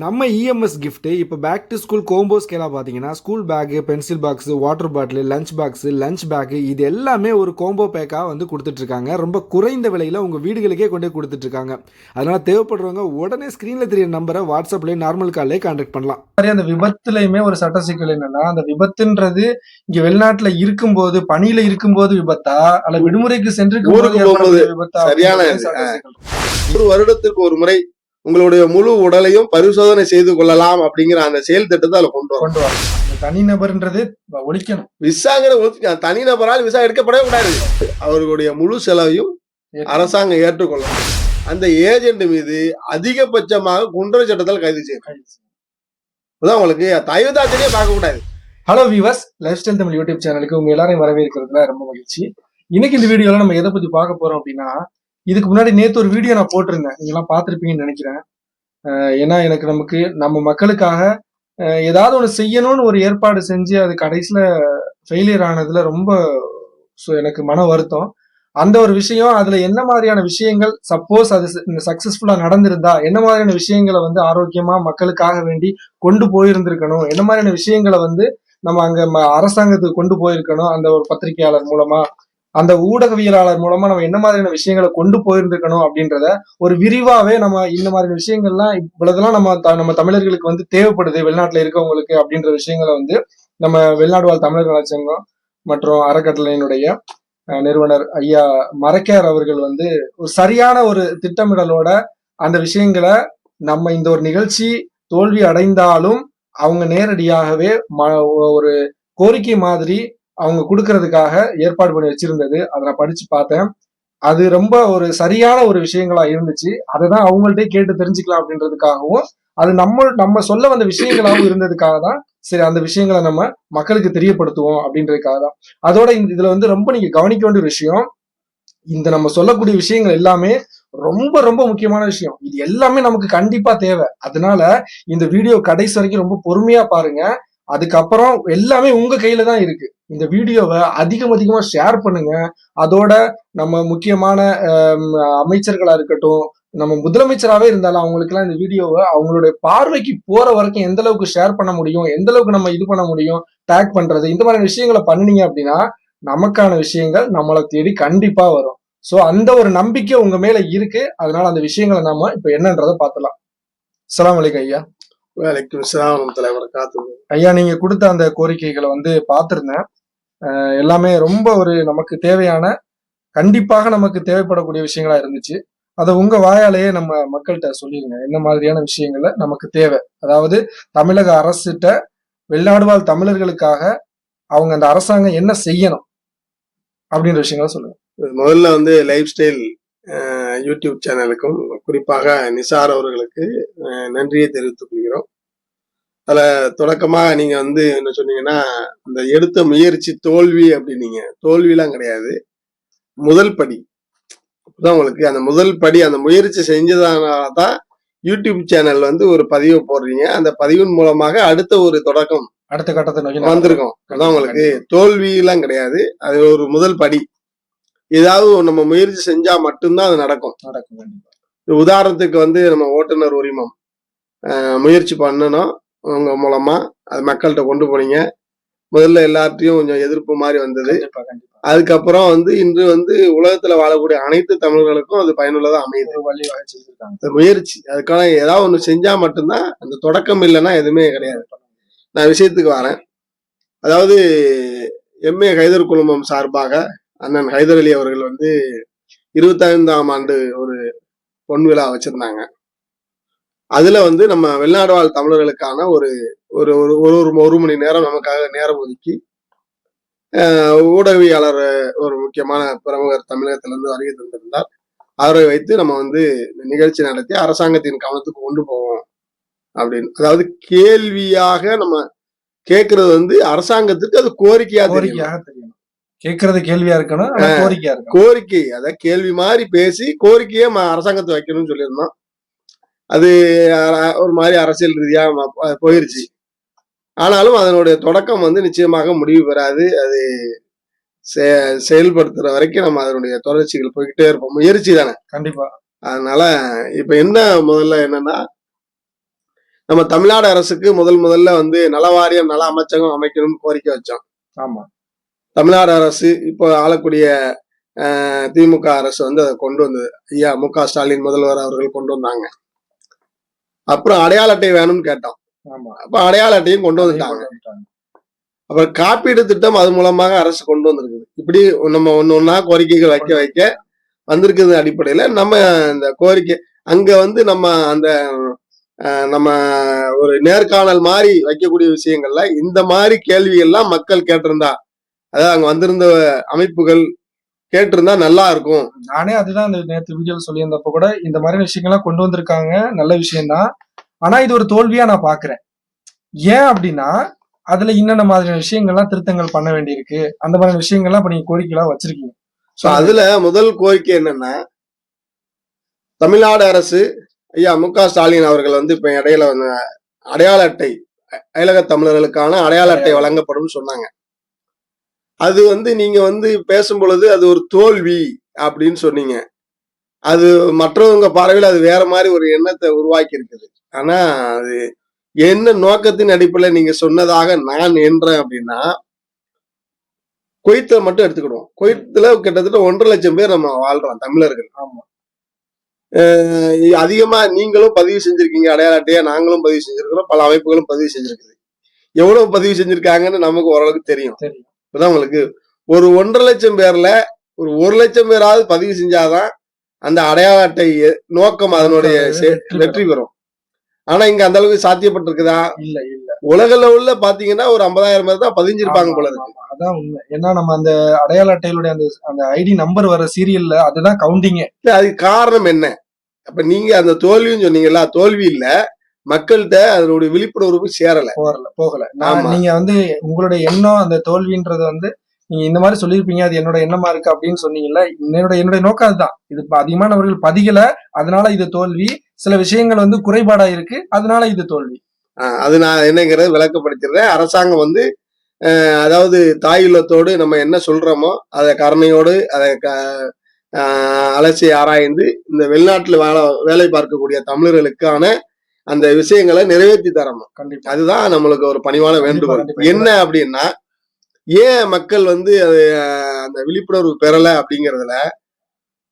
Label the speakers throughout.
Speaker 1: நம்ம E M S gift இப்போ back to school combo ஸ்கேலாக பார்த்தீங்கன்னா school bag pencil box water bottle lunch box lunch bag இது எல்லாமே ஒரு கோம்போ பேக்காக வந்து கொடுத்துட்ருக்காங்க. ரொம்ப குறைந்த விலையில் உங்கள் வீடுகளுக்கே கொண்டு போய் கொடுத்துட்ருக்காங்க. அதனால் தேவைப்படுறவங்க உடனே ஸ்க்ரீனில் தெரிய நம்பரை வாட்ஸ்அப்லேயே நார்மல் கால்லே கான்டாக்ட் பண்ணலாம்.
Speaker 2: மாதிரி அந்த விபத்துலயுமே ஒரு சட்ட சிக்கல் என்னன்னா அந்த விபத்துன்றது இங்க வெளிநாட்டுல இருக்கும்போது பணியில இருக்கும்போது விபத்தா? அல்ல விடுமுறைக்கு சென்று
Speaker 3: ஒரு வருடத்திற்கு ஒரு முறை உங்களுடைய முழு உடலையும் பரிசோதனை செய்து கொள்ளலாம் அப்படிங்கிற அந்த செயல் திட்டத்தை அதுல கொண்டு வரும்
Speaker 2: கொண்டு இந்த தனிநபர்ன்றது ஒழிக்கணும்.
Speaker 3: விசாங்கிற ஒதுக்க- தனிநபரால் விசா எடுக்கப்படவே கூடாது. அவர்களுடைய முழு செலவையும் அரசாங்கம் ஏற்றுக்கொள்ளும் அந்த ஏஜென்ட் மீது அதிகபட்சமாக குண்டர் சட்டத்தில் கைது செய்யும் அதான் உங்களுக்கு தயவுதாச்சனே பார்க்க கூடாது.
Speaker 2: Hello viewers life style Tamil YouTube சேனலுக்கு உங்க எல்லாரையும் வரவேற்கிறதுல ரொம்ப மகிழ்ச்சி. இன்னைக்கு இந்த வீடியோல நம்ம எதை பத்தி பார்க்க போறோம் அப்படின்னா இதுக்கு முன்னாடி நேற்று ஒரு வீடியோ நான் போட்டிருந்தேன். நீங்க எல்லாம் நினைக்கிறேன். ஏன்னா எனக்கு நமக்கு நம்ம மக்களுக்காக ஏதாவது ஒன்று செய்யணும்னு ஒரு ஏற்பாடு செஞ்சு அது கடைசியில் ஃபெயிலியர் ஆனதுல ரொம்ப ஸோ எனக்கு மன வருத்தம். அந்த ஒரு விஷயம் அதுல என்ன மாதிரியான விஷயங்கள் சப்போஸ் அது சக்சஸ்ஃபுல்லா நடந்திருந்தா என்ன மாதிரியான விஷயங்களை வந்து ஆரோக்கியமா மக்களுக்காக வேண்டி கொண்டு போயிருந்திருக்கணும்? என்ன மாதிரியான விஷயங்களை வந்து நம்ம அங்க ம- அரசாங்கத்துக்கு கொண்டு போயிருக்கணும்? அந்த ஒரு பத்திரிகையாளர் மூலமா அந்த ஊடகவியலாளர் மூலமா நம்ம என்ன மாதிரியான விஷயங்களை கொண்டு போயிருந்துருக்கணும் அப்படின்றத ஒரு விரிவாவே நம்ம இந்த மாதிரியான விஷயங்கள்லாம் இவ்வளவுதெல்லாம் நம்ம த- நம்ம தமிழர்களுக்கு வந்து தேவைப்படுது வெளிநாட்டுல இருக்கவங்களுக்கு அப்படின்ற விஷயங்களை வந்து நம்ம வெளிநாடு வாழ் தமிழர் நலச்சங்கம் மற்றும் அறக்கட்டளையினுடைய நிறுவனர் ஐயா மரக்கேர் அவர்கள் வந்து ஒரு சரியான ஒரு திட்டமிடலோட அந்த விஷயங்களை நம்ம இந்த ஒரு நிகழ்ச்சி தோல்வி அடைந்தாலும் அவங்க நேரடியாகவே ம- ஒரு கோரிக்கை மாதிரி அவங்க கொடுக்கறதுக்காக ஏற்பாடு பண்ணி வச்சிருந்தது. அதை நான் படிச்சு பார்த்தேன். அது ரொம்ப ஒரு சரியான ஒரு விஷயங்களா இருந்துச்சு. அதை தான் அவங்கள்ட்டே கேட்டு தெரிஞ்சுக்கலாம் அப்படின்றதுக்காகவும் அது நம்ம நம்ம சொல்ல வந்த விஷயங்களாகவும் இருந்ததுக்காக தான் சரி அந்த விஷயங்களை நம்ம மக்களுக்கு தெரியப்படுத்துவோம் அப்படின்றதுக்காக தான். அதோட இந்த இதுல வந்து ரொம்ப நீங்க கவனிக்க வேண்டிய விஷயம் இந்த நம்ம சொல்லக்கூடிய விஷயங்கள் எல்லாமே ரொம்ப ரொம்ப முக்கியமான விஷயம். இது எல்லாமே நமக்கு கண்டிப்பா தேவை. அதனால இந்த வீடியோ கடைசி வரைக்கும் ரொம்ப பொறுமையா பாருங்க. அதுக்கப்புறம் எல்லாமே உங்க கையில தான் இருக்கு. இந்த வீடியோவை அதிகம் அதிகமா ஷேர் பண்ணுங்க. அதோட நம்ம முக்கியமான அமைச்சர்களா இருக்கட்டும் நம்ம முதலமைச்சராகவே இருந்தாலும் அவங்களுக்குலாம் இந்த வீடியோவை அவங்களுடைய பார்வைக்கு போற வரைக்கும் எந்த அளவுக்கு ஷேர் பண்ண முடியும் எந்த அளவுக்கு நம்ம இது பண்ண முடியும் டேக் பண்றது இந்த மாதிரி விஷயங்களை பண்ணினீங்க அப்படின்னா நமக்கான விஷயங்கள் நம்மளை தேடி கண்டிப்பா வரும். சோ அந்த ஒரு நம்பிக்கை உங்க மேல இருக்கு. அதனால அந்த விஷயங்களை நாம இப்ப என்னன்றதை பார்த்தலாம் அலாம் அலைக்கும் ஐயா.
Speaker 3: வேலைக்கு சிராமம் தலைவர் காத்து
Speaker 2: ஐயா நீங்க கொடுத்த அந்த கோரிக்கைகளை வந்து பார்த்திருந்தேன். எல்லாமே ரொம்ப ஒரு நமக்கு தேவையான கண்டிப்பாக நமக்கு தேவைப்படக்கூடிய விஷயங்களா இருந்துச்சு. அதை உங்க வாயாலேயே நம்ம மக்கள்கிட்ட சொல்லிருங்க என்ன மாதிரியான விஷயங்களை நமக்கு தேவை? அதாவது தமிழக அரசுகிட்ட வெளிநாடு வாழ் தமிழர்களுக்காக அவங்க அந்த அரசாங்கம் என்ன செய்யணும்? அப்படின்ற விஷயங்களை சொல்லுங்க.
Speaker 3: முதல்ல வந்து லைஃப் ஸ்டைல் யூடியூப் சேனலுக்கும் குறிப்பாக நிசார் அவர்களுக்கு நன்றியை தெரிவித்துக் கொள்கிறோம். அதுல தொடக்கமா நீங்க வந்து என்ன சொன்னீங்கன்னா அந்த எடுத்த முயற்சி தோல்வி அப்படின்னீங்க. தோல்விலாம் கிடையாது. முதல் படி. அப்பதான் உங்களுக்கு அந்த முதல் படி அந்த முயற்சி செஞ்சதுனால தான் யூடியூப் சேனல் வந்து ஒரு பதிவு போடுறீங்க. அந்த பதிவின் மூலமாக அடுத்த ஒரு தொடக்கம்
Speaker 2: அடுத்த கட்டத்தை நோக்கி.
Speaker 3: வந்திருக்கோம். அதான் உங்களுக்கு தோல்வியெல்லாம் கிடையாது. அது ஒரு முதல் படி. ஏதாவது நம்ம முயற்சி செஞ்சா மட்டும்தான் அது நடக்கும்.
Speaker 2: நடக்கும்
Speaker 3: உதாரணத்துக்கு வந்து நம்ம ஓட்டுநர் உரிமம். முயற்சி பண்ணணும். உங்க மூலமா அது மக்கள்கிட்ட கொண்டு போனீங்க. முதல்ல எல்லார்ட்டையும் கொஞ்சம் எதிர்ப்பு மாதிரி வந்தது. அதுக்கப்புறம் வந்து இன்று வந்து உலகத்துல வாழக்கூடிய அனைத்து தமிழர்களுக்கும் அது பயனுள்ளதா அமையுது. அது முயற்சி. அதுக்கான ஏதாவது ஒண்ணு செஞ்சா மட்டும்தான் அந்த தொடக்கம் இல்லைன்னா எதுவுமே கிடையாது. நான் விஷயத்துக்கு வரேன். அதாவது எம்ஏ ஹைதர் குழுமம் சார்பாக அண்ணன் ஹைதர் அலி அவர்கள் வந்து இருபத்தைந்தாம் ஆண்டு ஒரு பொன் விழா வச்சிருந்தாங்க. அதுல வந்து நம்ம வெளிநாடு வாழ் தமிழர்களுக்கான ஒரு ஒரு ஒரு ஒரு ஒரு மணி நேரம் நமக்காக நேரம் ஒதுக்கி ஊடகவியாளர் ஒரு முக்கியமான பிரமுகர் தமிழகத்திலிருந்து வருகை தந்திருந்தார். அவரை வைத்து நம்ம வந்து இந்த நிகழ்ச்சி நடத்தி அரசாங்கத்தின் கவனத்துக்கு கொண்டு போவோம். அப்படின்னு அதாவது கேள்வியாக நம்ம கேட்கறது வந்து அரசாங்கத்துக்கு அது கோரிக்கையா தெரியும்.
Speaker 2: கோரிக்கையாக தெரியணும். கேட்கறது கேள்வியா இருக்கணும் கோரிக்கையா இருக்கணும்.
Speaker 3: கோரிக்கை அத கேள்வி மாதிரி பேசி கோரிக்கையை அரசாங்கத்தை வைக்கணும்னு சொல்லியிருந்தோம். அது ஒரு மாதிரி அரசியல் ரீதியா போயிருச்சு. ஆனாலும் அதனுடைய தொடக்கம் வந்து நிச்சயமாக முடிவு பெறாது. அது செயல்படுத்துற வரைக்கும் நம்ம அதனுடைய தொடர்ச்சிகள் போய்கிட்டே இருப்போம். முயற்சி தானே.
Speaker 2: கண்டிப்பா.
Speaker 3: அதனால இப்ப என்ன முதல்ல என்னன்னா நம்ம தமிழ்நாடு அரசுக்கு முதல் முதல்ல வந்து நலவாரியம் நல அமைச்சகம் அமைக்கணும்னு கோரிக்கை வச்சோம்.
Speaker 2: ஆமா.
Speaker 3: தமிழ்நாடு அரசு இப்போ ஆளக்கூடிய திமுக அரசு வந்து அதை கொண்டு வந்தது. ஐயா மு க ஸ்டாலின் முதல்வர் அவர்கள் கொண்டு வந்தாங்க. அப்புறம் அடையாள அட்டை வேணும்னு கேட்டோம். அப்ப அடையாள அட்டையும் கொண்டு வந்துட்டாங்க. அப்புறம் காப்பீடு திட்டம் அது மூலமாக அரசு கொண்டு வந்திருக்குது. இப்படி நம்ம ஒண்ணு ஒண்ணா கோரிக்கைகள் வைக்க வைக்க வந்திருக்கிறது அடிப்படையில. நம்ம இந்த கோரிக்கை அங்க வந்து நம்ம அந்த நம்ம ஒரு நேர்காணல் மாதிரி வைக்கக்கூடிய விஷயங்கள்ல இந்த மாதிரி கேள்விகள்லாம் மக்கள் கேட்டிருந்தா அதாவது அங்க வந்திருந்த அமைப்புகள் கேட்டிருந்தா நல்லா இருக்கும்.
Speaker 2: நானே அதுதான் அந்த நேத்து வீடியோல சொல்லியிருந்தப்ப கூட இந்த மாதிரி விஷயங்கள்லாம் கொண்டு வந்திருக்காங்க நல்ல விஷயம்தான். ஆனா இது ஒரு தோல்வியா நான் பாக்குறேன். ஏன் அப்படின்னா அதுல இன்னென்ன மாதிரியான விஷயங்கள்லாம் திருத்தங்கள் பண்ண வேண்டியிருக்கு அந்த மாதிரி விஷயங்கள்லாம் இப்ப நீங்க கோரிக்கைலாம் வச்சிருக்கீங்க.
Speaker 3: So, அதுல முதல் கோரிக்கை என்னன்னா தமிழ்நாடு அரசு ஐயா மு க ஸ்டாலின் அவர்கள் வந்து இப்ப இடையில வந்து அடையாள அட்டை அயலக தமிழர்களுக்கான அடையாள அட்டை வழங்கப்படும் சொன்னாங்க. அது வந்து நீங்க வந்து பேசும் பொழுது அது ஒரு தோல்வி அப்படின்னு சொன்னீங்க. அது மற்றவங்க பார்வையில் அது வேற மாதிரி ஒரு எண்ணத்தை உருவாக்கி இருக்குது ஆனா அது என்ன நோக்கத்தின் அடிப்படையில் நீங்க சொன்னதாக நான் என்றேன் அப்படின்னா குவைத்துல மட்டும் எடுத்துக்கிடுவோம். குவைத்துல கிட்டத்தட்ட ஒன்றரை லட்சம் பேர் நம்ம வாழ்றோம் தமிழர்கள்.
Speaker 2: ஆமா.
Speaker 3: அதிகமா நீங்களும் பதிவு செஞ்சிருக்கீங்க அடையாள அட்டையா நாங்களும் பதிவு செஞ்சிருக்கிறோம் பல அமைப்புகளும் பதிவு செஞ்சிருக்குது. எவ்வளவு பதிவு செஞ்சிருக்காங்கன்னு நமக்கு ஓரளவுக்கு தெரியும்.
Speaker 2: தெரியும்.
Speaker 3: இப்பதான் உங்களுக்கு ஒரு ஒன்றரை லட்சம் பேர்ல ஒரு ஒரு லட்சம் பேராவது பதிவு செஞ்சாதான் அந்த அடையாள அட்டை நோக்கம் அதனுடைய
Speaker 2: வெற்றி
Speaker 3: பெறும். ஆனா இங்க அந்த அளவுக்கு சாத்தியப்பட்டிருக்குதா?
Speaker 2: இல்ல இல்ல.
Speaker 3: உலக லெவல்ல பாத்தீங்கன்னா ஒரு ஐம்பதாயிரம் பேர் தான் பதிஞ்சிருப்பாங்க போல இருக்கு
Speaker 2: அதான் உண்மை. ஏன்னா நம்ம அந்த அடையாள அட்டையிலுடைய அந்த அந்த ஐடி நம்பர் வர சீரியல்ல அதுதான் கவுண்டிங்கே.
Speaker 3: இல்ல, அதுக்கு காரணம் என்ன? அப்ப நீங்க அந்த தோல்வின்னு சொன்னீங்கல்ல தோல்வி இல்ல. மக்கள்கிட்ட அதனுடைய விழிப்புணர்வு சேரல.
Speaker 2: போகல போகல. நான். நீங்க வந்து உங்களுடைய எண்ணம் அந்த தோல்வின்றது வந்து நீங்க இந்த மாதிரி சொல்லியிருப்பீங்க அது என்னோட எண்ணமா இருக்கு அப்படின்னு சொன்னீங்கல்ல என்னோட என்னுடைய நோக்கம் அதுதான். இது அதிகமானவர்கள் பதிகல அதனால இது தோல்வி. சில விஷயங்கள் வந்து குறைபாடா இருக்கு அதனால இது தோல்வி.
Speaker 3: அது நான் என்னங்கிறத விளக்கப்படுத்திடுறேன். அரசாங்கம் வந்து அதாவது தாயுள்ளத்தோடு நம்ம என்ன சொல்றோமோ அதை கருணையோடு அதை அலசி ஆராய்ந்து இந்த வெளிநாட்டுல வேலை வேலை பார்க்கக்கூடிய தமிழர்களுக்கான அந்த விஷயங்களை நிறைவேற்றி தரணும்.
Speaker 2: கண்டிப்பா.
Speaker 3: அதுதான் நம்மளுக்கு ஒரு பணிவான வேண்டுகோள். என்ன அப்படின்னா ஏன் மக்கள் வந்து அது அந்த விழிப்புணர்வு பெறல அப்படிங்கறதுல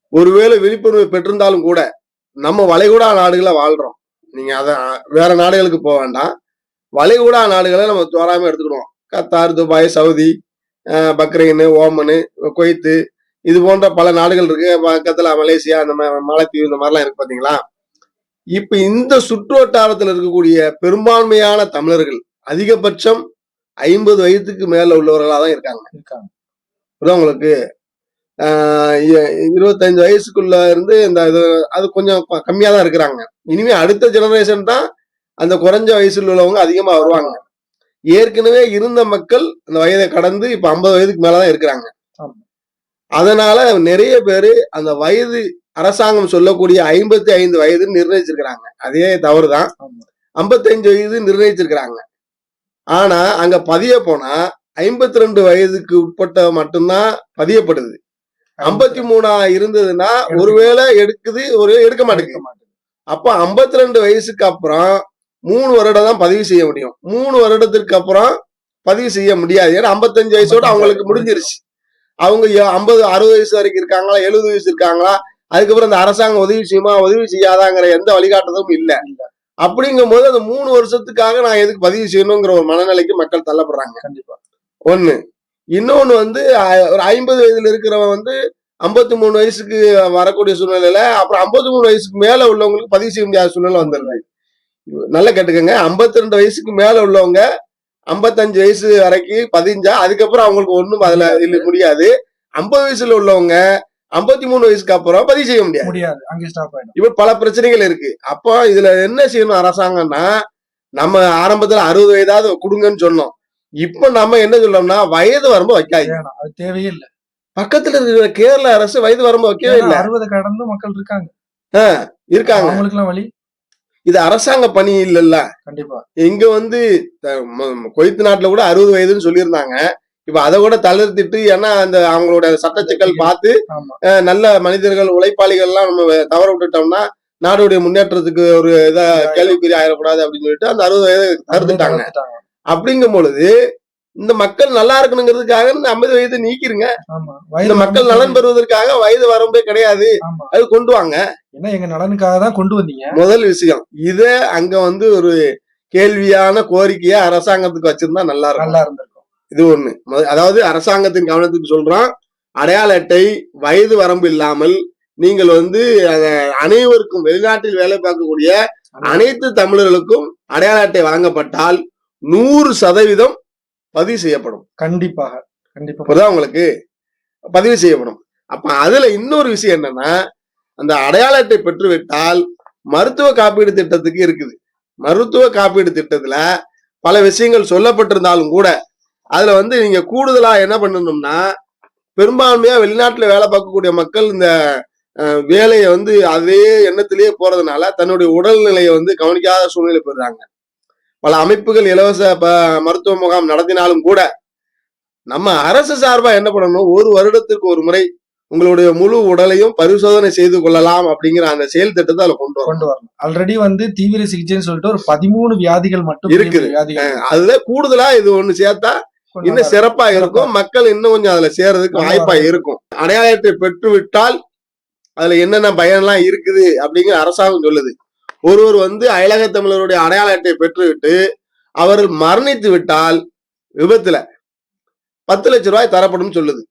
Speaker 3: ஒருவேளை விழிப்புணர்வு பெற்றிருந்தாலும் கூட நம்ம வளைகுடா நாடுகளை வாழ்றோம். நீங்க அத வேற நாடுகளுக்கு போக வேண்டாம். வளைகுடா நாடுகளை நம்ம தோறாம எடுத்துக்கிடுவோம். Qatar Dubai Saudi Bahrain Oman Kuwait இது போன்ற பல நாடுகள் இருக்கு. பக்கத்துல மலேசியா அந்த மா- மாலத்தீவு இந்த மாதிரிலாம் இருக்கு பாத்தீங்களா? இப்ப இந்த சுற்று வட்டாரத்துல இருக்கக்கூடிய பெரும்பான்மையான தமிழர்கள் அதிகபட்சம் ஐம்பது வயதுக்கு மேல உள்ளவர்களா தான் இருக்காங்க.
Speaker 2: இருக்காங்க.
Speaker 3: உங்களுக்கு? இருபத்தஞ்சு வயசுக்குள்ள இருந்து இந்த இது அது கொஞ்சம் க- கம்மியா தான் இருக்கிறாங்க. இனிமே அடுத்த ஜெனரேஷன் தான் அந்த குறைஞ்ச வயசுல உள்ளவங்க அதிகமா வருவாங்க. ஏற்கனவே இருந்த மக்கள் அந்த வயதை கடந்து இப்ப ஐம்பது வயதுக்கு மேலதான் இருக்கிறாங்க. அதனால நிறைய பேரு அந்த வயது அரசாங்கம் சொல்லக்கூடிய ஐம்பத்தி ஐந்து வயது நிர்ணயிச்சிருக்கிறாங்க. அதே தவறுதான். ஐம்பத்தஞ்சு வயது நிர்ணயிச்சிருக்கிறாங்க. ஆனா அங்க பதிய போனா ஐம்பத்தி ரெண்டு வயதுக்கு உட்பட்ட மட்டும்தான் பதியப்படுது. ஐம்பத்தி மூணா இருந்ததுன்னா ஒருவேளை எடுக்குது ஒரு எடுக்க மாட்டேங்குது. அப்ப 52 ரெண்டு வயசுக்கு அப்புறம் மூணு வருடம் தான் பதிவு செய்ய முடியும். மூணு வருடத்திற்கு அப்புறம் பதிவு செய்ய முடியாது. ஏன்னா 55 வயசோட அவங்களுக்கு முடிஞ்சிருச்சு. அவங்க ஐம்பது அறுபது வயசு வரைக்கும் இருக்காங்களா எழுபது வயசு இருக்காங்களா அதுக்கப்புறம் இந்த அரசாங்கம் உதவி செய்யுமா உதவி செய்யாதாங்கிற எந்த வழிகாட்டுதலும் இல்ல. அப்படிங்கும் போது அந்த மூணு வருஷத்துக்காக நான் எதுக்கு பதிவு செய்யணுங்கிற ஒரு மனநிலைக்கு மக்கள் தள்ளப்படுறாங்க.
Speaker 2: கண்டிப்பா.
Speaker 3: ஒண்ணு. இன்னொன்னு வந்து ஒரு ஐம்பது வயதுல இருக்கிறவன் வந்து ஐம்பத்தி மூணு வயசுக்கு வரக்கூடிய சூழ்நிலையில அப்புறம் ஐம்பத்தி மூணு வயசுக்கு மேல உள்ளவங்களுக்கு பதிவு செய்ய முடியாத சூழ்நிலை வந்துடுது. நல்லா கேட்டுக்கோங்க. 52 ரெண்டு வயசுக்கு மேல உள்ளவங்க 55 வயசு வரைக்கும் பதிஞ்சா அதுக்கப்புறம் அவங்களுக்கு ஒண்ணும் அதுல இல்ல முடியாது. ஐம்பது வயசுல உள்ளவங்க 53 மூணு வயசுக்கு அப்புறம் பதிவு செய்ய முடியாது.
Speaker 2: முடியாது. அங்கே ஸ்டாப் ஆயிடும்.
Speaker 3: இப்ப பல பிரச்சனைகள் இருக்கு. அப்போ இதுல என்ன செய்யணும் அரசாங்கம்னா நம்ம ஆரம்பத்துல அறுபது வயதாவது கொடுங்கன்னு சொன்னோம். இப்ப நம்ம என்ன சொல்றோம்னா வயது வரம்பு வைக்காது
Speaker 2: அது தேவையே இல்ல
Speaker 3: பக்கத்துல இருக்கிற கேரள அரசு வயது வரம்பு வைக்கவே இல்ல.
Speaker 2: அறுபது கடந்து மக்கள் இருக்காங்க.
Speaker 3: இருக்காங்க.
Speaker 2: அவங்களுக்கு எல்லாம் வழி?
Speaker 3: இது அரசாங்க பணி இல்லல்ல.
Speaker 2: கண்டிப்பா.
Speaker 3: இங்க வந்து த- ம- ம- குவைத் நாட்டுல கூட அறுபது வயதுன்னு சொல்லியிருந்தாங்க. இப்ப அதை கூட தளர்த்திட்டு ஏன்னா அந்த அவங்களோட சட்டச்சிக்கல் பார்த்து
Speaker 2: ஆமா
Speaker 3: அஹ், நல்ல மனிதர்கள் உழைப்பாளிகள் எல்லாம் நம்ம தவற விட்டுட்டோம்னா நாடுடைய முன்னேற்றத்துக்கு ஒரு இதா கேள்விக்குறி ஆயிடக்கூடாது அப்படின்னு சொல்லிட்டு அந்த அறுபது வயது தடுத்துட்டாங்க. அப்படிங்கும் பொழுது இந்த மக்கள் நல்லா இருக்கணுங்கிறதுக்காக இந்த ஐம்பது வயது நீக்கிருங்க. இந்த மக்கள் நலன் பெறுவதற்காக வயது வரம்பே கிடையாது. அது கொண்டு வாங்க.
Speaker 2: ஏன்னா எங்க நலனுக்காக தான் கொண்டு வந்தீங்க.
Speaker 3: முதல் விஷயம் இத அங்க வந்து ஒரு கேள்வியான கோரிக்கையா அரசாங்கத்துக்கு வச்சிருந்தா நல்லா
Speaker 2: நல்லா இருந்திருக்கும்.
Speaker 3: இது ஒண்ணு. அதாவது அரசாங்கத்தின் கவனத்துக்கு சொல்றோம் அடையாள அட்டை வயது வரம்பு இல்லாமல் நீங்கள் வந்து அனைவருக்கும் வெளிநாட்டில் வேலை பார்க்கக்கூடிய அனைத்து தமிழர்களுக்கும் அடையாள அட்டை வழங்கப்பட்டால் நூறு சதவீதம் பதிவு செய்யப்படும்.
Speaker 2: கண்டிப்பாக கண்டிப்பா.
Speaker 3: உங்களுக்கு? பதிவு செய்யப்படும். அப்ப அதுல இன்னொரு விஷயம் என்னன்னா அந்த அடையாள அட்டை பெற்றுவிட்டால் மருத்துவ காப்பீடு திட்டத்துக்கு இருக்குது. மருத்துவ காப்பீடு திட்டத்துல பல விஷயங்கள் சொல்லப்பட்டிருந்தாலும் கூட அதுல வந்து நீங்க கூடுதலா என்ன பண்ணணும்னா பெரும்பான்மையா வெளிநாட்டுல வேலை பார்க்கக்கூடிய மக்கள் இந்த வேலையை வந்து அதே எண்ணத்திலேயே போறதுனால தன்னுடைய உடல்நிலையை வந்து கவனிக்காத சூழ்நிலை போயிடுறாங்க. பல அமைப்புகள் இலவச மருத்துவ முகாம் நடத்தினாலும் கூட நம்ம அரசு சார்பா என்ன பண்ணணும்? ஒரு வருடத்திற்கு ஒரு முறை உங்களுடைய முழு உடலையும் பரிசோதனை செய்து கொள்ளலாம் அப்படிங்கிற அந்த செயல் திட்டத்தை அதுல கொண்டு வரணும்.
Speaker 2: கொண்டு வரணும். ஆல்ரெடி வந்து தீவிர சிகிச்சைன்னு சொல்லிட்டு ஒரு பதிமூணு வியாதிகள் மட்டும்
Speaker 3: இருக்குது. அதுல கூடுதலா இது ஒண்ணு சேர்த்தா இன்னும் சிறப்பா இருக்கும். மக்கள் இன்னும் கொஞ்சம் அதுல சேர்றதுக்கு வாய்ப்பா இருக்கும். அடையாள அட்டை பெற்று விட்டால் அதுல என்னென்ன பயன்லாம் இருக்குது அப்படிங்கிற அரசாங்கம் சொல்லுது. ஒருவர் வந்து அயலக தமிழருடைய அடையாள அட்டை பெற்றுவிட்டு அவர்கள் மரணித்து விட்டால் விபத்துல பத்து லட்ச ரூபாய் தரப்படும் சொல்லுது.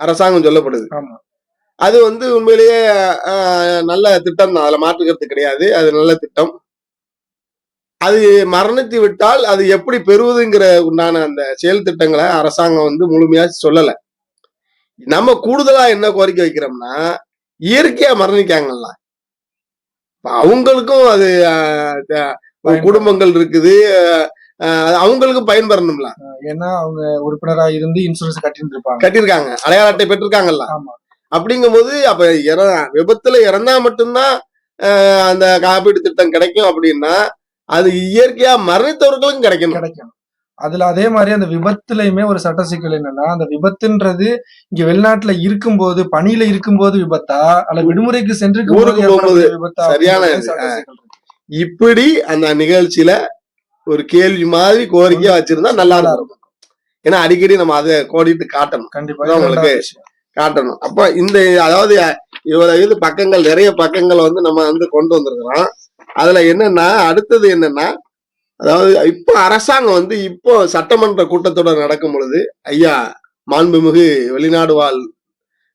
Speaker 3: அரசாங்கம் சொல்லப்படுது. அது வந்து உண்மையிலேயே நல்ல திட்டம் தான். அதுல மாற்றுக்கிறது கிடையாது. அது நல்ல திட்டம். அது மரணித்து விட்டால் அது எப்படி பெறுவதுங்கிற உண்டான அந்த செயல் திட்டங்களை அரசாங்கம் வந்து முழுமையா சொல்லல. நம்ம கூடுதலா என்ன கோரிக்கை வைக்கிறோம்னா இயற்கையா மரணிக்காங்கல்ல. அவங்களுக்கும் அது குடும்பங்கள் இருக்குது. அவங்களுக்கும் பயன்பெறணும்ல
Speaker 2: ஏன்னா அவங்க உறுப்பினரா இருந்து இன்சூரன்ஸ் கட்டிட்டு இருப்பாங்க
Speaker 3: கட்டியிருக்காங்க. அடையாள அட்டை பெற்றிருக்காங்கல்ல.
Speaker 2: ஆமா.
Speaker 3: அப்படிங்கும்போது அப்ப இற விபத்துல இறந்தா மட்டும்தான் அந்த காப்பீடு திட்டம் கிடைக்கும் அப்படின்னா அது இயற்கையா மரணித்தவர்களுக்கும் கிடைக்கணும்.
Speaker 2: கிடைக்கும் அதுல அதே மாதிரி அந்த விபத்துலயுமே ஒரு சட்ட சிக்கல் என்னன்னா அந்த விபத்துன்றது இங்க வெளிநாட்டுல இருக்கும்போது பணியில இருக்கும்போது விபத்தா? அல்ல விடுமுறைக்கு சென்று
Speaker 3: போகும்போது
Speaker 2: விபத்தா?
Speaker 3: சரியான. இப்படி அந்த நிகழ்ச்சியில ஒரு கேள்வி மாதிரி கோரிக்கையா வச்சிருந்தா நல்லா இருக்கும். ஏன்னா அடிக்கடி நம்ம அதை கோடிட்டு காட்டணும்.
Speaker 2: கண்டிப்பா.
Speaker 3: உங்களுக்கு. காட்டணும். அப்ப இந்த அதாவது ஐந்து பக்கங்கள் நிறைய பக்கங்களை வந்து நம்ம வந்து கொண்டு வந்திருக்கிறோம். அதுல என்னன்னா அடுத்தது என்னன்னா அதாவது இப்போ அரசாங்கம் வந்து இப்போ சட்டமன்ற கூட்டத்தொடர் நடக்கும் பொழுது ஐயா மாண்புமிகு வெளிநாடு வாழ்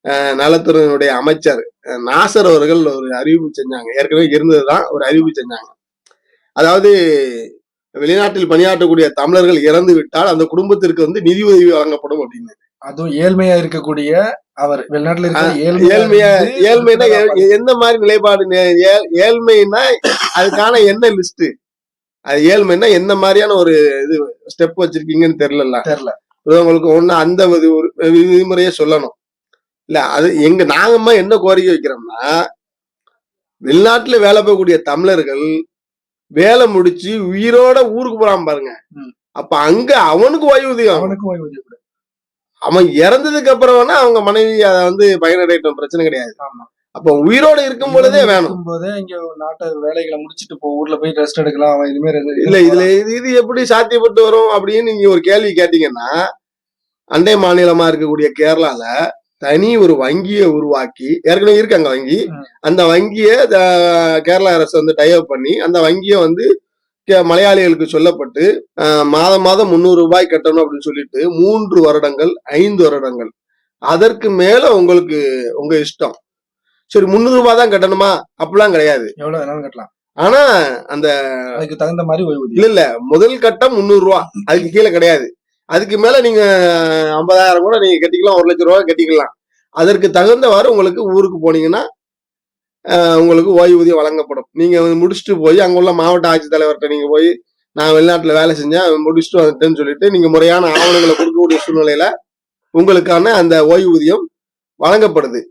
Speaker 3: அஹ், நலத்துறையினுடைய அமைச்சர் நாசர் அவர்கள் ஒரு அறிவிப்பு செஞ்சாங்க. ஏற்கனவே இருந்ததுதான் ஒரு அறிவிப்பு செஞ்சாங்க. அதாவது வெளிநாட்டில் பணியாற்றக்கூடிய தமிழர்கள் இறந்து விட்டால் அந்த குடும்பத்திற்கு வந்து நிதி உதவி வழங்கப்படும் அப்படின்னு.
Speaker 2: அதுவும் ஏழ்மையா இருக்கக்கூடிய அவர் வெளிநாட்டுல இருக்கிற
Speaker 3: ஏழ்மையா ஏழ்மைனா எந்த மாதிரி நிலைப்பாடு ஏழ்மைன்னா அதுக்கான என்ன லிஸ்ட் அது ஏழ்மைன்னா எந்த மாதிரியான ஒரு இது ஸ்டெப் வச்சிருக்கீங்கன்னு தெரியல.
Speaker 2: தெரியல
Speaker 3: உங்களுக்கு ஒண்ணு அந்த ஒரு விதிமுறையை சொல்லணும். இல்ல அது எங்க நாங்கம்மா என்ன கோரிக்கை வைக்கிறோம்னா வெளிநாட்டுல வேலை பார்க்கக்கூடிய தமிழர்கள் வேலை முடிச்சு உயிரோட ஊருக்கு போறான் பாருங்க. அப்ப அங்க அவனுக்கு ஓய்வூதியம்
Speaker 2: அவனுக்கும் ஓய்வூதியம்.
Speaker 3: அவன் இறந்ததுக்கு அப்புறம் வேணா அவங்க மனைவி அதை வந்து பயனடையட்டும் பிரச்சனை கிடையாது. அப்ப உயிரோட இருக்கும் பொழுதே வேணும்.
Speaker 2: இருக்கும்போதே இங்க நாட்டு வேலைகளை முடிச்சிட்டு போ ஊர்ல போய் ரெஸ்ட் எடுக்கலாம் அவன் இதுமே ரெ-
Speaker 3: இல்ல இதுல இது இது எப்படி சாத்தியப்பட்டு வரும் அப்படின்னு நீங்க ஒரு கேள்வி கேட்டீங்கன்னா அண்டை மாநிலமா இருக்கக்கூடிய கேரளால தனி ஒரு வங்கியை உருவாக்கி ஏற்கனவே இருக்கு அங்க வங்கி. அந்த வங்கியை கேரளா அரசு வந்து டைப் பண்ணி அந்த வங்கியை வந்து மலையாளிகளுக்கு சொல்லப்பட்டு மாதம் மாதம் முந்நூறு ரூபாய் கட்டணும் அப்படின்னு சொல்லிட்டு மூன்று வருடங்கள் ஐந்து வருடங்கள். அதற்கு மேல உங்களுக்கு உங்க இஷ்டம். சரி முந்நூறு ரூபாய் தான் கட்டணுமா? அப்படிலாம் கிடையாது.
Speaker 2: எவ்வளவு வேணாலும் கட்டலாம்.
Speaker 3: ஆனா அந்த
Speaker 2: அதுக்கு தகுந்த மாதிரி
Speaker 3: இல்ல இல்ல. முதல் கட்டம் முந்நூறு ரூபா. அதுக்கு கீழே கிடையாது. அதுக்கு மேல நீங்க ஐம்பதாயிரம் கூட நீங்க கட்டிக்கலாம். ஒரு லட்சம் ரூபாய் கட்டிக்கலாம். அதற்கு தகுந்தவாறு உங்களுக்கு ஊருக்கு போனீங்கன்னா உங்களுக்கு ஓய்வூதியம் வழங்கப்படும். நீங்க வந்து முடிச்சுட்டு போய் அங்க உள்ள மாவட்ட ஆட்சித்தலைவர்கிட்ட நீங்க போய் நான் வெளிநாட்டுல வேலை செஞ்சேன் முடிச்சுட்டு வந்துட்டேன்னு சொல்லிட்டு நீங்க முறையான ஆவணங்களை கொடுக்கக்கூடிய சூழ்நிலையில உங்களுக்கான அந்த ஓய்வூதியம் வழங்கப்படுது.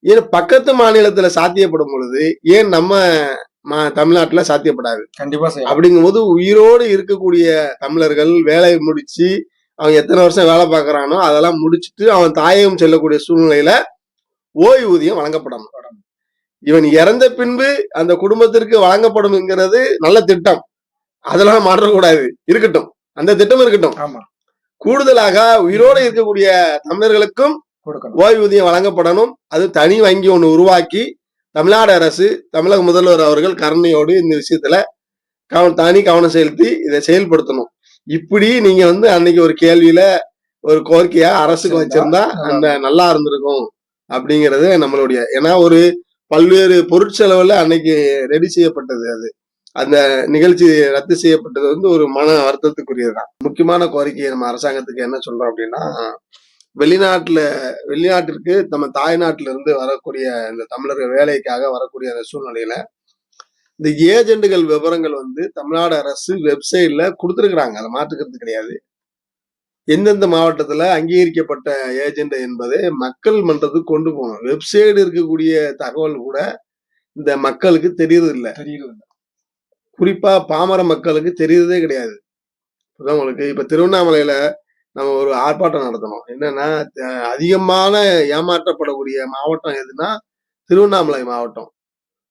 Speaker 3: ஏன் பக்கத்து மாநிலத்துல சாத்தியப்படும் பொழுது ஏன் நம்ம மா- தமிழ்நாட்டுல சாத்தியப்படாது?
Speaker 2: கண்டிப்பா செய்யலாம்.
Speaker 3: அப்படிங்கும்போது உயிரோடு இருக்கக்கூடிய தமிழர்கள் வேலையை முடிச்சு அவன் எத்தனை வருஷம் வேலை பார்க்கறானோ அதெல்லாம் முடிச்சுட்டு அவன் தாயகம் செல்லக்கூடிய சூழ்நிலையில ஓய்வூதியம் வழங்கப்படணும். இவன் இறந்த பின்பு அந்த குடும்பத்திற்கு வழங்கப்படும்ங்கிறது நல்ல திட்டம். அதெல்லாம் மாற்றக்கூடாது. இருக்கட்டும். அந்த திட்டம் இருக்கட்டும்.
Speaker 2: ஆமா.
Speaker 3: கூடுதலாக உயிரோடு இருக்கக்கூடிய தமிழர்களுக்கும் ஓய்வூதியம் வழங்கப்படணும். அது தனி வங்கி ஒன்று உருவாக்கி தமிழ்நாடு அரசு தமிழக முதல்வர் அவர்கள் கருணையோடு இந்த விஷயத்துல கவனம் தனி கவனம் செலுத்தி இதை செயல்படுத்தணும். இப்படி நீங்க வந்து அன்னைக்கு ஒரு கேள்வியில ஒரு கோரிக்கையா அரசுக்கு வச்சிருந்தா அந்த நல்லா இருந்திருக்கும் அப்படிங்கிறது நம்மளுடைய ஏன்னா ஒரு பல்வேறு பொருட்செலவுல அன்னைக்கு ரெடி செய்யப்பட்டது அது. அந்த நிகழ்ச்சி ரத்து செய்யப்பட்டது வந்து ஒரு மன வருத்தத்துக்குரியதுதான். முக்கியமான கோரிக்கையை நம்ம அரசாங்கத்துக்கு என்ன சொல்றோம் அப்படின்னா வெளிநாட்டுல வெளிநாட்டிற்கு நம்ம தாய்நாட்டில இருந்து வரக்கூடிய இந்த தமிழர்கள் வேலைக்காக வரக்கூடிய அந்த சூழ்நிலையில இந்த ஏஜெண்டுகள் விவரங்கள் வந்து தமிழ்நாடு அரசு வெப்சைட்ல கொடுத்துருக்குறாங்க. அதை மாற்றுக்கிறது கிடையாது. எந்தெந்த மாவட்டத்துல அங்கீகரிக்கப்பட்ட ஏஜெண்ட் என்பதை மக்கள் மன்றத்துக்கு கொண்டு போகணும். வெப்சைட் இருக்கக்கூடிய தகவல் கூட இந்த மக்களுக்கு தெரியறது இல்ல
Speaker 2: தெரியுது
Speaker 3: குறிப்பா பாமர மக்களுக்கு தெரியறதே கிடையாது. இப்பதான் உங்களுக்கு இப்ப திருவண்ணாமலையில நம்ம ஒரு ஆர்ப்பாட்டம் நடத்தணும். என்னன்னா அதிகமான ஏமாற்றப்படக்கூடிய மாவட்டம் எதுன்னா திருவண்ணாமலை மாவட்டம்.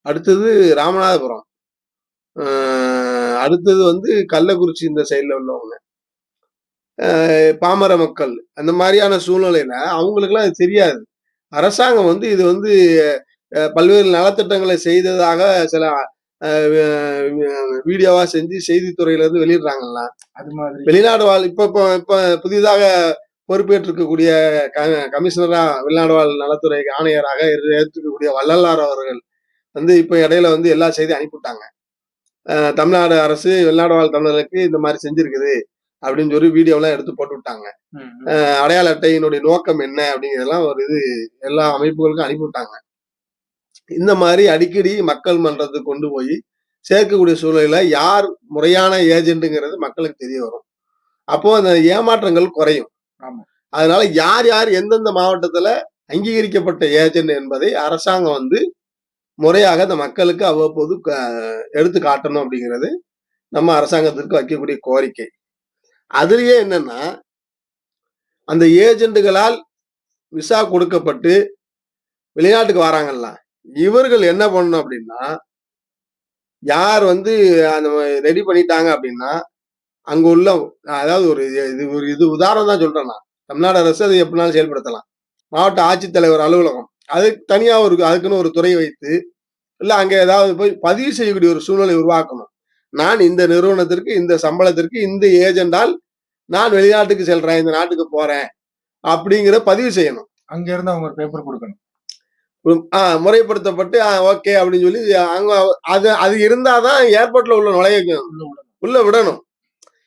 Speaker 3: அடுத்தது ராமநாதபுரம். அடுத்தது வந்து கள்ளக்குறிச்சி இந்த சைட்ல உள்ளவங்க. பாமர மக்கள் அந்த மாதிரியான சூழ்நிலையில அவங்களுக்குலாம் அது தெரியாது. அரசாங்கம் வந்து இது வந்து பல்வேறு நலத்திட்டங்களை செய்ததாக சில வீடியோவா செஞ்சு செய்தித்துறையில இருந்து வெளியிடுறாங்கல்ல.
Speaker 2: அது மாதிரி.
Speaker 3: வெளிநாடு வாழ் இப்ப இப்ப இப்ப புதிதாக பொறுப்பேற்றிருக்கக்கூடிய கமிஷனரா வெளிநாடு வாழ் நலத்துறை ஆணையராக ஏற்றிருக்கக்கூடிய வள்ளலார் அவர்கள் வந்து இப்ப இடையில வந்து எல்லா செய்தியும் அனுப்பிவிட்டாங்க. தமிழ்நாடு அரசு வெளிநாடு வாழ் தமிழர்களுக்கு இந்த மாதிரி செஞ்சிருக்குது. அப்படின்னு சொல்லி வீடியோலாம் எடுத்து போட்டு விட்டாங்க. அடையாள அட்டையினுடைய நோக்கம் என்ன அப்படிங்கிறதெல்லாம் ஒரு இது எல்லா அமைப்புகளுக்கும் அனுப்பி விட்டாங்க. இந்த மாதிரி அடிக்கடி மக்கள் மன்றத்துக்கு கொண்டு போய் சேர்க்கக்கூடிய சூழ்நிலையில யார் முறையான ஏஜென்ட்டுங்கிறது மக்களுக்கு தெரிய வரும். அப்போ அந்த ஏமாற்றங்கள் குறையும். அதனால யார் யார் எந்தெந்த மாவட்டத்துல அங்கீகரிக்கப்பட்ட ஏஜென்ட் என்பதை அரசாங்கம் வந்து முறையாக அந்த மக்களுக்கு அவ்வப்போது எடுத்து காட்டணும் அப்படிங்கிறது நம்ம அரசாங்கத்திற்கு வைக்கக்கூடிய கோரிக்கை. அதுலயே என்னன்னா அந்த ஏஜென்ட்டுகளால் விசா கொடுக்கப்பட்டு வெளிநாட்டுக்கு வராங்கல்ல. இவர்கள் என்ன பண்ணணும் அப்படின்னா யார் வந்து அந்த ரெடி பண்ணிட்டாங்க அப்படின்னா அங்க உள்ள அதாவது ஒரு இது ஒரு இது உதாரணம் தான் சொல்றேன் நான். தமிழ்நாடு அரசு அதை எப்படினாலும் செயல்படுத்தலாம். மாவட்ட ஆட்சித்தலைவர் அலுவலகம் அதுக்கு தனியா ஒரு அதுக்குன்னு ஒரு துறை வைத்து இல்ல அங்க ஏதாவது போய் பதிவு செய்யக்கூடிய ஒரு சூழ்நிலை உருவாக்கணும். நான் இந்த நிறுவனத்திற்கு இந்த சம்பளத்திற்கு இந்த ஏஜெண்டால் நான் வெளிநாட்டுக்கு செல்றேன் இந்த நாட்டுக்கு போறேன் அப்படிங்கிற பதிவு செய்யணும்.
Speaker 2: அங்க இருந்து அவங்க பேப்பர் கொடுக்கணும்.
Speaker 3: ஒரு- ஆ, முறைப்படுத்தப்பட்டு ஓகே அப்படின்னு சொல்லி அங்க அது அது இருந்தாதான் ஏர்போர்ட்ல உள்ள நுழைய.
Speaker 2: உள்ள விடணும்.
Speaker 3: உள்ள விடணும்.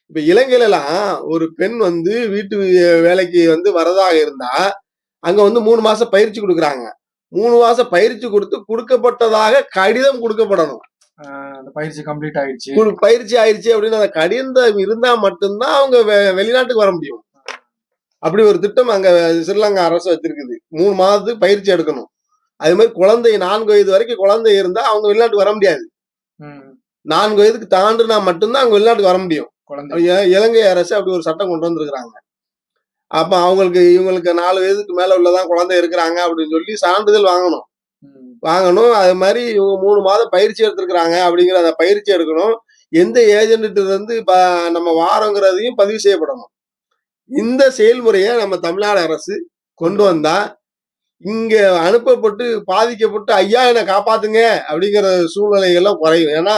Speaker 3: இப்ப இலங்கையில எல்லாம் ஒரு பெண் வந்து வீட்டு வேலைக்கு வந்து வரதாக இருந்தா அங்க வந்து மூணு மாசம் பயிற்சி கொடுக்குறாங்க. மூணு மாசம் பயிற்சி கொடுத்து கொடுக்கப்பட்டதாக கடிதம் கொடுக்கப்படணும்.
Speaker 2: ஆஹ் அந்த பயிற்சி கம்ப்ளீட் ஆயிடுச்சு.
Speaker 3: குடு- பயிற்சி ஆயிடுச்சு அப்படின்னு அந்த கடிதம் இருந்தா மட்டும்தான் அவங்க வெளிநாட்டுக்கு வர முடியும். அப்படி ஒரு திட்டம் அங்க ஸ்ரீலங்கா அரசு வச்சிருக்குது. மூணு மாதத்துக்கு பயிற்சி எடுக்கணும். அது மாதிரி குழந்தை நான்கு வயது வரைக்கும் குழந்தை இருந்தா அவங்க வெளிநாட்டுக்கு வர முடியாது. நான்கு வயதுக்கு தாண்டினா மட்டும்தான் அவங்க வெளிநாட்டுக்கு வர முடியும். இலங்கை அரசு அப்படி ஒரு சட்டம் கொண்டு வந்திருக்கிறாங்க. அப்ப அவங்களுக்கு இவங்களுக்கு நாலு வயதுக்கு மேல உள்ளதான் குழந்தை இருக்கிறாங்க அப்படின்னு சொல்லி சான்றிதழ் வாங்கணும். வாங்கணும். அது மாதிரி இவங்க மூணு மாதம் பயிற்சி எடுத்திருக்கிறாங்க அப்படிங்கிற அந்த பயிற்சி எடுக்கணும். எந்த ஏஜென்ட் இருந்து நம்ம வாரோங்கிறதையும் பதிவு செய்யப்படணும். இந்த செயல்முறையை நம்ம தமிழ்நாடு அரசு கொண்டு வந்தா இங்க அனுப்பப்பட்டு பாதிக்கப்பட்டு ஐயா என்னை காப்பாத்துங்க அப்படிங்கிற சூழ்நிலைகள்லாம் குறையும். ஏன்னா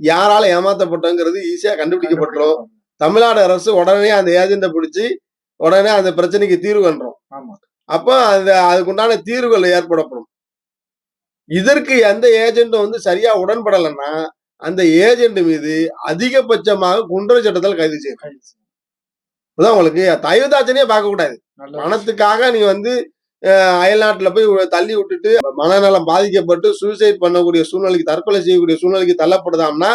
Speaker 3: யாரால ஏமாத்தப்பட்டோங்கிறது ஈஸியா கண்டுபிடிக்கப்பட்டுரும். தமிழ்நாடு அரசு உடனே அந்த ஏஜென்ட்டை பிடிச்சி உடனே அந்த பிரச்சனைக்கு தீர்வு கண்டுரும்.
Speaker 2: ஆமா.
Speaker 3: அப்போ அந்த அதுக்குண்டான தீர்வுகள் ஏற்படப்படும். இதற்கு எந்த ஏஜென்ட்டும் வந்து சரியா உடன்படலைன்னா அந்த ஏஜென்ட் மீது அதிகபட்சமாக குண்டர் சட்டத்தால் கைது
Speaker 2: ஆயிடுச்சு.
Speaker 3: அதான் உங்களுக்கு தயவுதாச்சனையே பார்க்க கூடாது பணத்துக்காக நீ வந்து அயல்நாட்டுல போய் தள்ளி விட்டுட்டு மனநலம் பாதிக்கப்பட்டு சூசைட் பண்ணக்கூடிய சூழ்நிலைக்கு தற்கொலை செய்யக்கூடிய சூழ்நிலைக்கு தள்ளப்படுதாம்னா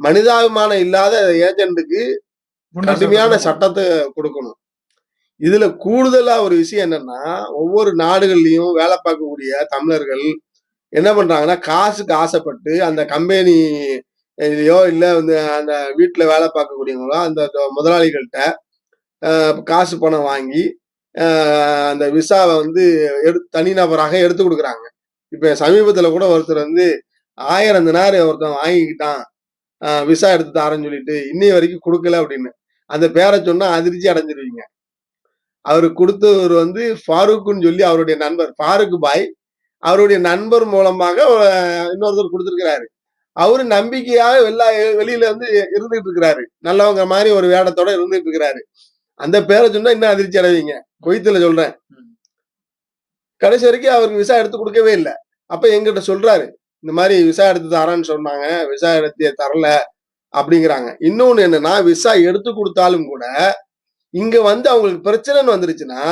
Speaker 3: மனிதாபிமானம் இல்லாத ஏஜென்ட்டுக்கு கடுமையான. சட்டத்தை கொடுக்கணும் இதுல கூடுதலா ஒரு விஷயம் என்னன்னா ஒவ்வொரு நாடுகள்லயும் வேலை பார்க்கக்கூடிய தமிழர்கள் என்ன பண்றாங்கன்னா காசுக்கு ஆசைப்பட்டு அந்த கம்பெனி இதுலயோ இல்லை வந்து அந்த வீட்டில் வேலை பார்க்கக்கூடியவங்களோ அந்த முதலாளிகள்கிட்ட காசு பணம் வாங்கி அந்த விசாவை வந்து எடு தனிநபராக எடுத்து கொடுக்குறாங்க. இப்போ சமீபத்தில் கூட ஒருத்தர் வந்து ஆயிரம் தினார் ஒருத்தன் வாங்கிக்கிட்டான். விசா எடுத்து தாரேன்னு சொல்லிட்டு இன்னி வரைக்கும் கொடுக்கல அப்படின்னு. அந்த பேரை சொன்னால் அதிர்ச்சி அடைஞ்சிருவீங்க. அவர் கொடுத்தவர் வந்து ஃபாரூக்குன்னு சொல்லி அவருடைய நண்பர் ஃபாரூக் பாய். அவருடைய நண்பர் மூலமாக இன்னொருத்தர் கொடுத்திருக்கிறாரு. அவரு நம்பிக்கையாக எல்லா வெளியில வந்து இருந்துட்டு இருக்கிறாரு. நல்லவங்க மாதிரி ஒரு வேடத்தோட இருந்துட்டு இருக்கிறாரு. அந்த பேரை சொன்னா இன்னும் அதிர்ச்சி அடைவீங்க. கொய்த்துல சொல்றேன். கடைசி வரைக்கும் அவருக்கு விசா எடுத்து கொடுக்கவே இல்லை. அப்ப எங்கிட்ட சொல்றாரு இந்த மாதிரி விசா எடுத்து தரேன்னு சொன்னாங்க. விசா எடுத்து தரல. அப்படிங்கிறாங்க. இன்னொன்னு என்னன்னா விசா எடுத்து கொடுத்தாலும் கூட இங்க வந்து அவங்களுக்கு பிரச்சனைன்னு வந்துருச்சுன்னா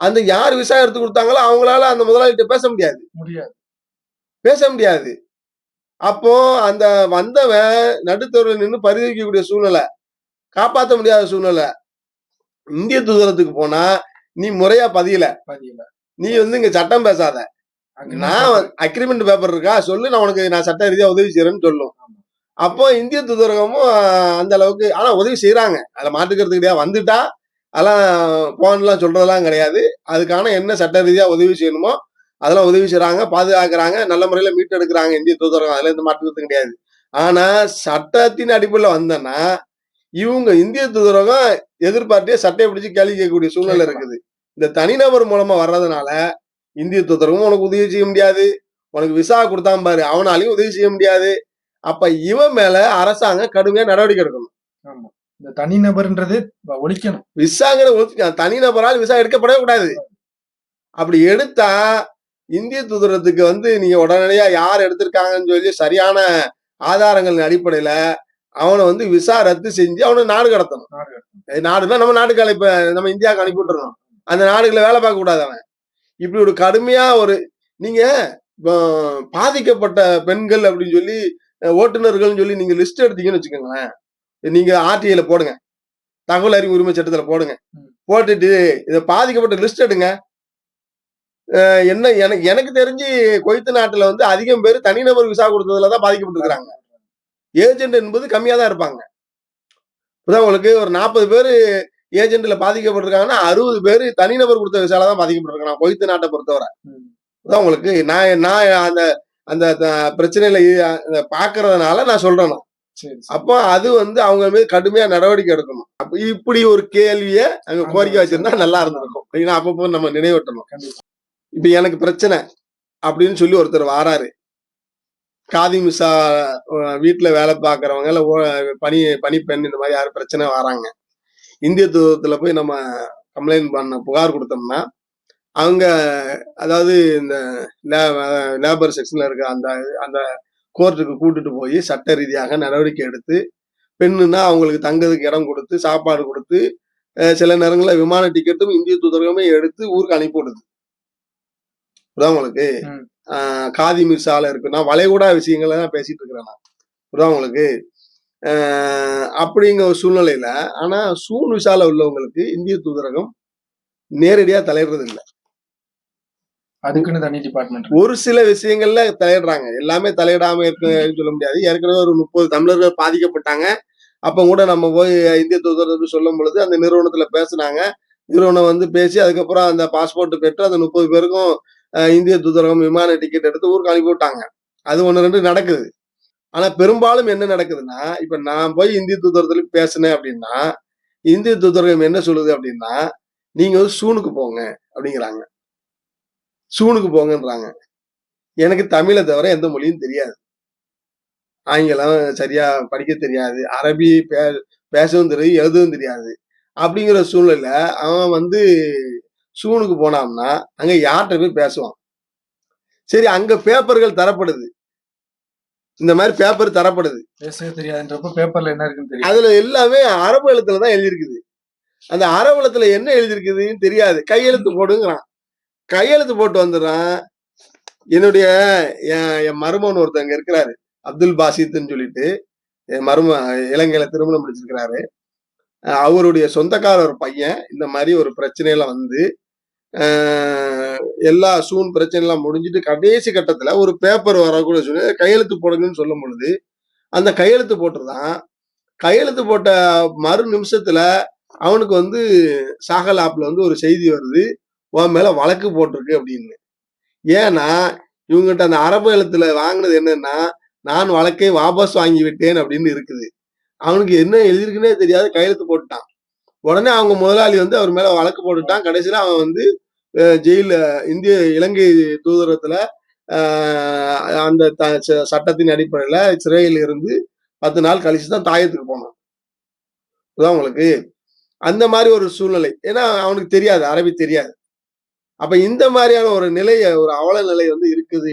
Speaker 3: அந்த யார் விசா எடுத்து கொடுத்தாங்களோ அவங்களால அந்த முதலாளிகிட்ட பேச முடியாது.
Speaker 2: முடியாது.
Speaker 3: பேச முடியாது. அப்போ அந்த வந்தவன் நடுத்தருவில் நின்று பரிதவிக்கக்கூடிய சூழ்நிலை காப்பாற்ற முடியாத சூழ்நிலை இந்திய தூதரத்துக்கு போனா நீ முறையா பதியல.
Speaker 2: பதியல.
Speaker 3: நீ வந்து இங்க சட்டம் பேசாத. நான் அக்ரிமெண்ட் பேப்பர் இருக்கா? சொல்லு நான் உனக்கு நான் சட்ட ரீதியா உதவி செய்யறேன்னு சொல்லும். அப்போ இந்திய தூதரகமும் அந்த அளவுக்கு ஆனா உதவி செய்யறாங்க அதுல மாட்டுக்கிறது கிடையாது வந்துட்டா அதெல்லாம் போன்லாம் சொல்றதெல்லாம் கிடையாது. அதுக்கான என்ன சட்ட ரீதியா உதவி செய்யணுமோ அதெல்லாம் உதவி செய்றாங்க பாதுகாக்கிறாங்க நல்ல முறையில மீட்டெடுக்கிறாங்க இந்திய தூதரகம். அதுல எந்த மாற்றுக்கிறது கிடையாது. ஆனா சட்டத்தின் அடிப்படையில் வந்தேன்னா இவங்க இந்திய தூதரகம் எதிர்பார்த்தே சட்டையை பிடிச்சு கேள்வி கேட்கக்கூடிய சூழ்நிலை இருக்குது. இந்த தனிநபர் மூலமா வர்றதுனால இந்திய தூதரகமும் உனக்கு உதவி செய்ய முடியாது. உனக்கு விசா கொடுத்தான் பாரு அவனாலையும் உதவி செய்ய முடியாது. அப்ப இவன் மேல அரசாங்கம் கடுமையா நடவடிக்கை எடுக்கணும்.
Speaker 2: இந்த தனிநபர்ன்றது ஒழிக்கணும்.
Speaker 3: விசாங்கிற தனிநபரால் விசா எடுக்கப்படவே கூடாது அப்படி எடுத்தா இந்திய தூதரத்துக்கு வந்து நீங்க உடனடியா யார் எடுத்திருக்காங்கன்னு சொல்லி சரியான ஆதாரங்களின் அடிப்படையில அவனை வந்து விசா ரத்து செஞ்சு அவனை நாடு கடத்தணும். நாடுனா நம்ம நாட்டுக்கு இப்ப நம்ம இந்தியாவுக்கு அனுப்பி விட்டுறணும். அந்த நாடுகளை வேலை பார்க்க கூடாது அவன். இப்படி ஒரு கடுமையா ஒரு நீங்க பாதிக்கப்பட்ட பெண்கள் அப்படின்னு சொல்லி ஓட்டுநர்கள்னு சொல்லி நீங்க லிஸ்ட் எடுத்தீங்கன்னு வச்சுக்கோங்களேன். நீங்க ஆர்டிஐல போடுங்க தகவல் அறிவு உரிமை சட்டத்துல போடுங்க. போட்டுட்டு இதை பாதிக்கப்பட்ட லிஸ்ட் எடுங்க என்ன எனக்கு எனக்கு தெரிஞ்சு கொய்த்து நாட்டுல வந்து அதிகம் பேர் தனிநபர் விசா கொடுத்ததுல தான் பாதிக்கப்பட்டிருக்கிறாங்க ஏஜென்ட் என்பது கம்மியா தான் இருப்பாங்க இப்பதான் உங்களுக்கு ஒரு நாற்பது பேர் ஏஜென்ட்ல பாதிக்கப்பட்டிருக்காங்கன்னா அறுபது பேர் தனிநபர் கொடுத்த விசால தான் பாதிக்கப்பட்டிருக்காங்க கொய்த்து நாட்டை பொறுத்தவரை. அதான் உங்களுக்கு நான் நான் அந்த அந்த பிரச்சனையில பாக்குறதுனால நான் சொல்றேன். அப்போ அது வந்து அவங்க மீது கடுமையா நடவடிக்கை எடுக்கணும். அப்ப இப்படி ஒரு கேள்வியை அங்க கோரிக்கை வச்சிருந்தா நல்லா இருந்திருக்கும். ஏன்னா அப்பப்போ நம்ம நினைவூட்டணும். இப்ப எனக்கு பிரச்சனை அப்படின்னு சொல்லி ஒருத்தர் வாராரு. காதி மிஸ்ஸா வீட்டுல வேலை பார்க்கறவங்க இல்ல ஓ- பணி பணிப்பெண் இந்த மாதிரி யாரும் பிரச்சனை வராங்க. இந்திய தூதரத்துல போய் நம்ம கம்ப்ளைண்ட் பண்ண புகார் கொடுத்தோம்னா அவங்க அதாவது இந்த லேபர் செக்ஷன்ல இருக்க அந்த அந்த கோர்ட்டுக்கு கூட்டிட்டு போய் சட்ட ரீதியாக நடவடிக்கை எடுத்து பெண்ணுன்னா அவங்களுக்கு தங்கறதுக்கு இடம் கொடுத்து சாப்பாடு கொடுத்து சில நேரங்களில் விமான டிக்கெட்டும் இந்திய தூதரகமே எடுத்து ஊருக்கு அனுப்பி விடுது. புரியுதா உங்களுக்கு? காதி மிர்சால இருக்கு. நான் வளைகுடா விஷயங்களை தான் பேசிட்டு இருக்கிறேன் நான். புரியுதா உங்களுக்கு? ஆஹ், அப்படிங்கிற ஒரு சூழ்நிலையில ஆனா சூன் விசால உள்ளவங்களுக்கு இந்திய தூதரகம் நேரடியா தலையிடுறது இல்லை.
Speaker 2: அதுக்குன்னு தனி டிபார்ட்மெண்ட்
Speaker 3: ஒரு சில விஷயங்கள்ல தலையிடுறாங்க. எல்லாமே தலையிடாம இருக்குன்னு சொல்ல முடியாது. ஏற்கனவே ஒரு முப்பது தமிழர்கள் பாதிக்கப்பட்டாங்க. அப்ப கூட நம்ம போய் இந்திய தூதரத்துக்கு சொல்லும் பொழுது அந்த நிறுவனத்துல பேசுனாங்க. நிறுவனம் வந்து பேசி அதுக்கப்புறம் அந்த பாஸ்போர்ட் பெற்று அந்த முப்பது பேருக்கும் இந்திய தூதரகம் விமான டிக்கெட் எடுத்து ஊருக்கு அனுப்பி விட்டாங்க. அது ஒன்று ரெண்டு நடக்குது. ஆனா பெரும்பாலும் என்ன நடக்குதுன்னா இப்ப நான் போய் இந்திய தூதரத்துல பேசினேன் அப்படின்னா இந்திய தூதரகம் என்ன சொல்லுது அப்படின்னா நீங்க வந்து சூனுக்கு போங்க அப்படிங்கிறாங்க. சூனுக்கு போங்கன்றாங்க. எனக்கு தமிழை தவிர எந்த மொழியும் தெரியாது. ஆங்கிலம் சரியா படிக்க தெரியாது. அரபி பே பேசவும் தெரியாது எழுதவும் தெரியாது. அப்படிங்கிற சூழ்நிலை அவன் வந்து சூனுக்கு போனான்னா அங்க யார்கிட்ட போய் பேசுவான்? சரி அங்க பேப்பர்கள் தரப்படுது. இந்த மாதிரி பேப்பர் தரப்படுது.
Speaker 2: பேசவே தெரியாதுன்றப்ப பேப்பர்ல என்ன இருக்குன்னு
Speaker 3: அதுல எல்லாமே அரபு எழுத்துல தான் எழுதியிருக்குது. அந்த அரபு எழுத்துல என்ன எழுதியிருக்குதுன்னு தெரியாது. கையெழுத்து போடுங்கிறான். கையெழுத்து போட்டு வந்துடுறான். என்னுடைய என் என் ஒருத்தங்க இருக்கிறாரு. அப்துல் பாசித்னு சொல்லிட்டு என் மரும இலங்கையில திருமணம் முடிச்சிருக்கிறாரு. அவருடைய அவருடைய சொந்தக்காரர் பையன். இந்த மாதிரி ஒரு பிரச்சனையில வந்து எல்லா சூன் பிரச்சனைலாம் முடிஞ்சிட்டு கடைசி கட்டத்துல ஒரு பேப்பர் வரக்கூட சொல்லி கையெழுத்து போடுங்கன்னு சொல்லும் பொழுது அந்த கையெழுத்து போட்டுருதான் கையெழுத்து போட்ட மறு நிமிஷத்துல அவனுக்கு வந்து சாகல் ஆப்ல வந்து ஒரு செய்தி வருது. உன் மேல வழக்கு போட்டிருக்கு அப்படின்னு. ஏன்னா இவங்ககிட்ட அந்த அரபு எழுத்துல வாங்கினது என்னன்னா நான் வழக்கை வாபஸ் வாங்கி விட்டேன் அப்படின்னு இருக்குது. அவனுக்கு என்ன எழுதிருக்குன்னே தெரியாது கையெழுத்து போட்டுட்டான். உடனே அவங்க முதலாளி வந்து அவர் மேல வழக்கு போட்டுட்டான். கடைசியில அவன் வந்து ஜெயில இந்திய இலங்கை தூதரத்துல அந்த த- ச- சட்டத்தின் அடிப்படையில சிறையில் இருந்து பத்து நாள் கழிச்சு தான் தாயத்துக்கு போனான். புரியுதா உங்களுக்கு? அந்த மாதிரி ஒரு சூழ்நிலை. ஏன்னா அவனுக்கு தெரியாது அரபி தெரியாது. அப்ப இந்த மாதிரியான ஒரு நிலை ஒரு அவல நிலை வந்து இருக்குது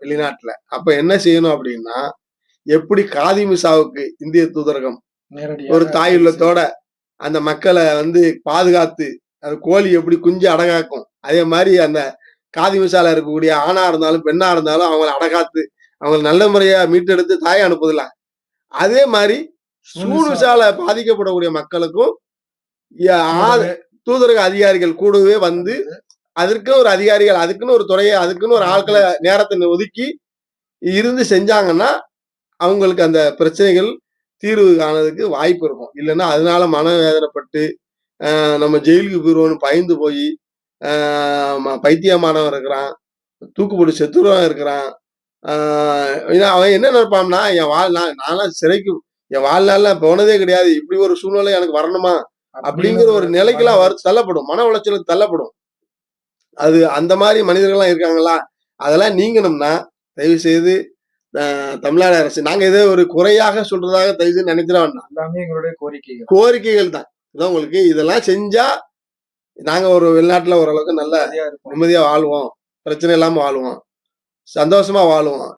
Speaker 3: வெளிநாட்டுல. அப்ப என்ன செய்யணும் அப்படின்னா எப்படி காதிமிசாவுக்கு இந்திய தூதரகம் ஒரு தாயுள்ளத்தோட அந்த மக்களை வந்து பாதுகாத்து அது கோழி எப்படி குஞ்சு அடகாக்கும் அதே மாதிரி அந்த காதி மிசால இருக்கக்கூடிய ஆணா இருந்தாலும் பெண்ணா இருந்தாலும் அவங்கள அடகாத்து அவங்கள நல்ல முறையா மீட்டெடுத்து தாயை அனுப்புதில்ல. அதே மாதிரி சூடு விசால பாதிக்கப்படக்கூடிய மக்களுக்கும் தூதரக அதிகாரிகள் கூடவே வந்து அதற்கும் ஒரு அதிகாரிகள் அதுக்குன்னு ஒரு துறையை அதுக்குன்னு ஒரு ஆட்களை நேரத்தை ஒதுக்கி இருந்து செஞ்சாங்கன்னா அவங்களுக்கு அந்த பிரச்சனைகள் தீர்வு காணதுக்கு வாய்ப்பு இருக்கும். இல்லைன்னா அதனால மனவேதனைப்பட்டு நம்ம ஜெயிலுக்கு போயிடுவோம்னு பயந்து போய் பைத்தியமானவன் இருக்கிறான் தூக்குப்போட்டு செத்துருவன் இருக்கிறான் ஏன்னா அவன் என்ன நினைப்பான்னா என் வாழ் நான் நான்லாம் சிறைக்கு என் வாழ்நாள்ல போனதே கிடையாது. இப்படி ஒரு சூழ்நிலை எனக்கு வரணுமா? அப்படிங்கிற ஒரு நிலைக்கெல்லாம் வரு தள்ளப்படும். மன உளைச்சலுக்கு தள்ளப்படும். அது அந்த மாதிரி மனிதர்கள்லாம் இருக்காங்களா? அதெல்லாம் நீங்கணும்னா தயவு செய்து தமிழ்நாடு அரசு நாங்க ஏதோ ஒரு குறையாக சொல்றதாக தயவு செய்து நினைச்சிட வேண்டாம்
Speaker 2: எல்லாமே எங்களுடைய கோரிக்கைகள்.
Speaker 3: கோரிக்கைகள் தான். இதான் உங்களுக்கு இதெல்லாம் செஞ்சா நாங்க ஒரு வெளிநாட்டுல ஓரளவுக்கு நல்ல நிம்மதியா வாழ்வோம். பிரச்சனை இல்லாம வாழ்வோம். சந்தோஷமா வாழ்வோம்.